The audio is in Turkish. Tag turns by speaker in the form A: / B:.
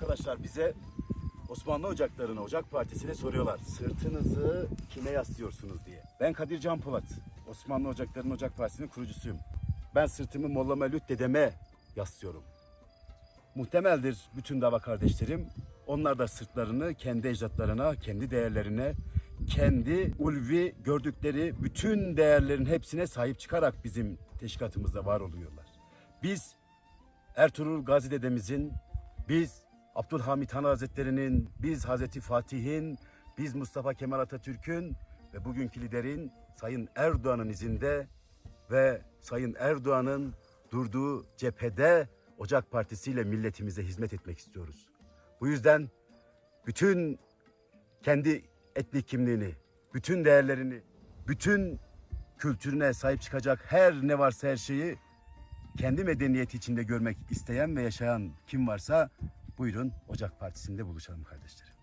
A: arkadaşlar bize Osmanlı Ocakları'na, Ocak Partisi'ne soruyorlar. Sırtınızı kime yaslıyorsunuz diye. Ben Kadir Can Polat. Osmanlı Ocakları'nın Ocak Partisi'nin kurucusuyum. Ben sırtımı Molla Mevlüt dedeme yaslıyorum. Muhtemeldir bütün dava kardeşlerim. Onlar da sırtlarını kendi ecdatlarına, kendi değerlerine, kendi ulvi gördükleri bütün değerlerin hepsine sahip çıkarak bizim teşkilatımızda var oluyorlar. Biz Ertuğrul Gazi dedemizin, biz Abdülhamit Han Hazretleri'nin, biz Hazreti Fatih'in, biz Mustafa Kemal Atatürk'ün ve bugünkü liderin Sayın Erdoğan'ın izinde ve Sayın Erdoğan'ın durduğu cephede Ocak Partisi ile milletimize hizmet etmek istiyoruz. Bu yüzden bütün kendi etnik kimliğini, bütün değerlerini, bütün kültürüne sahip çıkacak her ne varsa her şeyi kendi medeniyeti içinde görmek isteyen ve yaşayan kim varsa buyurun Ocak Partisi'nde buluşalım kardeşlerim.